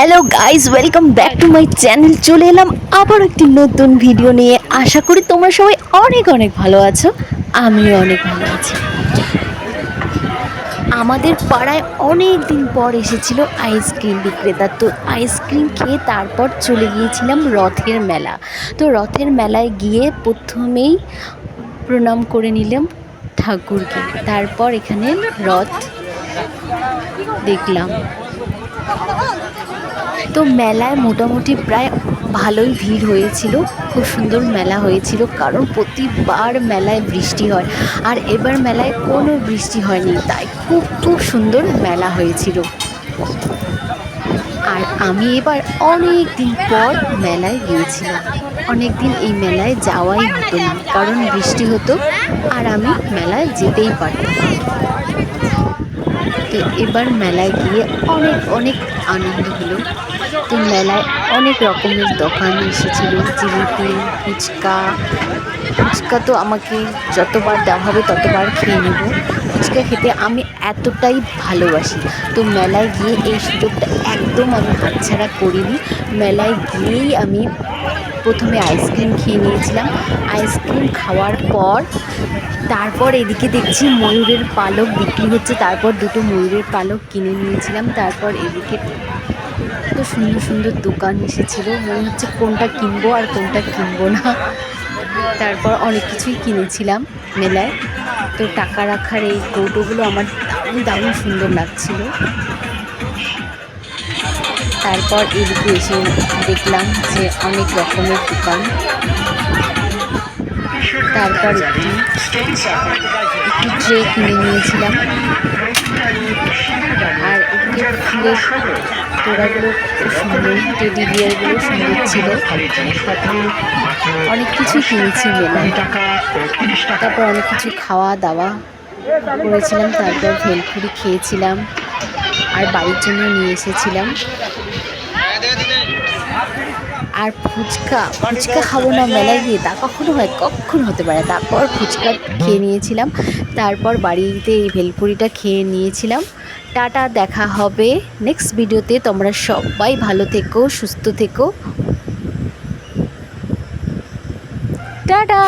Hello guys welcome back to my channel চলে এলাম আবার একটি নতুন ভিডিও নিয়ে। আশা করি তোমরা সবাই অনেক অনেক ভালো আছো। আমিও অনেক ভালো আছি। আমাদের পাড়ায় অনেক দিন পর এসেছিল আইসক্রিম বিক্রেতা। তো আইসক্রিম খেয়ে তারপর চলে গিয়েছিলাম রথের মেলা। তো রথের মেলায় গিয়ে প্রথমেই প্রণাম করে নিলাম ঠাকুরকে। তারপর এখানে রথ দেখলাম। তো মেলায় মোটামুটি প্রায় ভালোই ভিড় হয়েছিল। খুব সুন্দর মেলা হয়েছিল কারণ প্রতিবার মেলায় বৃষ্টি হয়। আর এবার মেলায় কোনো বৃষ্টি হয়নি, তাই খুব খুব সুন্দর মেলা হয়েছিল। আর আমি এবার অনেক দিন পর মেলায় গিয়েছিলাম। অনেক দিন এই মেলায় যাওয়াই হতো না, কারণ বৃষ্টি হতো আর আমি মেলায় যেতেই পারতাম। তো এবার মেলায় গিয়ে অনেক অনেক আনন্দ হলো। তো মেলায় অনেক রকমের দোকান এসেছিল, জিলিপি, ফুচকা। ফুচকা তো আমাকে যতবার দেওয়া হবে ততবার খেয়ে নেব। ফুচকা খেতে আমি এতটাই ভালোবাসি। তো মেলায় গিয়ে এই সুযোগটা একদম আমি হাতছাড়া করিনি। মেলায় গিয়েই আমি প্রথমে আইসক্রিম খেয়ে নিয়েছিলাম। আইসক্রিম খাওয়ার পর তারপর এদিকে দেখছি ময়ূরের পালক বিক্রি হচ্ছে। তারপর দুটো ময়ূরের পালক কিনে নিয়েছিলাম। তারপর এদিকে এত সুন্দর সুন্দর দোকান এসেছিল। মনে হচ্ছে কোনটা কিনবো আর কোনটা কিনবো না। তারপর অনেক কিছুই কিনেছিলাম মেলায়। তো টাকা রাখার এই কৌটোগুলো আমার দারুণ দারুণ সুন্দর লাগছিল। তারপর এদিকে এসে দেখলাম যে অনেক রকমের দোকান। তারপর একটি একটি ট্রে কিনে নিয়েছিলাম। আর এদিকে ফুলের তোড়াগুলো সুন্দর টেডি বিয়ারগুলো সুন্দর ছিল। অনেক কিছু কিনেছি মেলায়। তারপর অনেক কিছু খাওয়া দাওয়া করেছিলাম, তারপর ভেলপুরি খেয়েছিলাম, আর বাড়ির জন্য নিয়ে এসেছিলাম। আর ফুচকা। ফুচকা খাব না মেলায় গিয়ে তা কখনো হয়, কখন হতে পারে। তারপর ফুচকা খেয়ে নিয়েছিলাম। তারপর বাড়িতে এই ভেলপুরিটা খেয়ে নিয়েছিলাম। টাটা, দেখা হবে নেক্সট ভিডিওতে তোমরা সবাই ভালো থেকো, সুস্থ থেকো। টাটা!